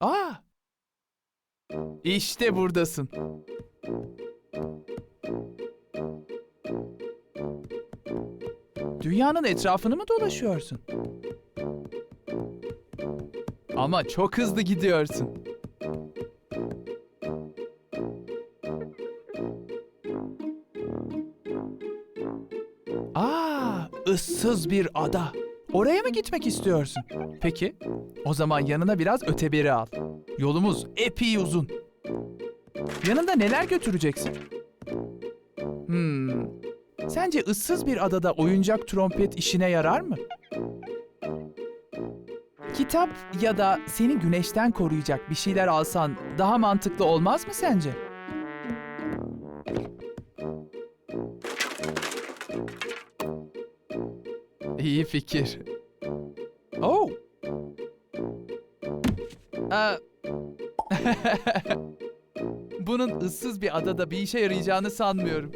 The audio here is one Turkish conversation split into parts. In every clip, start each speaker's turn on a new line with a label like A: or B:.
A: Aa! İşte buradasın. Dünyanın etrafını mı dolaşıyorsun? Ama çok hızlı gidiyorsun. Aa, ıssız bir ada. Oraya mı gitmek istiyorsun? Peki, o zaman yanına biraz öteberi al. Yolumuz epey uzun. Yanında neler götüreceksin? Hmm. Sence ıssız bir adada oyuncak trompet işine yarar mı? Kitap ya da seni güneşten koruyacak bir şeyler alsan daha mantıklı olmaz mı sence? İyi fikir. Oh. Aa. Bunun ıssız bir adada bir işe yarayacağını sanmıyorum.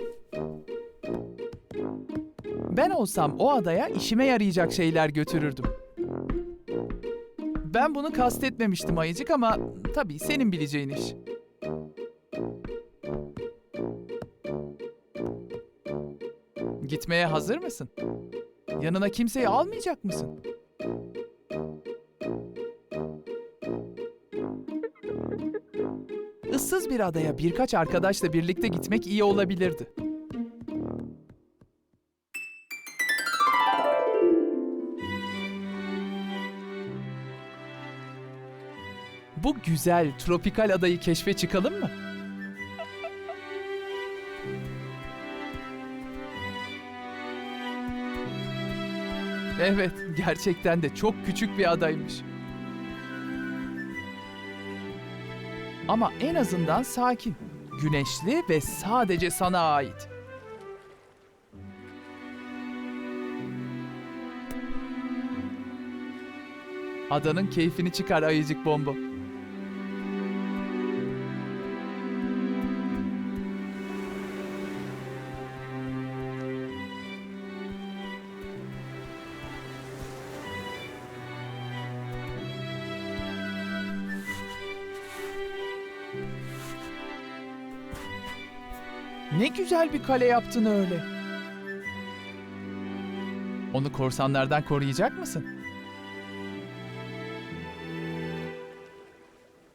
A: Ben olsam o adaya işime yarayacak şeyler götürürdüm. Ben bunu kastetmemiştim ayıcık ama tabii senin bileceğin iş. Gitmeye hazır mısın? Yanına kimseyi almayacak mısın? Issız bir adaya birkaç arkadaşla birlikte gitmek iyi olabilirdi. Bu güzel tropikal adayı keşfe çıkalım mı? Evet, gerçekten de çok küçük bir adaymış. Ama en azından sakin, güneşli ve sadece sana ait. Adanın keyfini çıkar ayıcık bomba. Ne güzel bir kale yaptın öyle. Onu korsanlardan koruyacak mısın?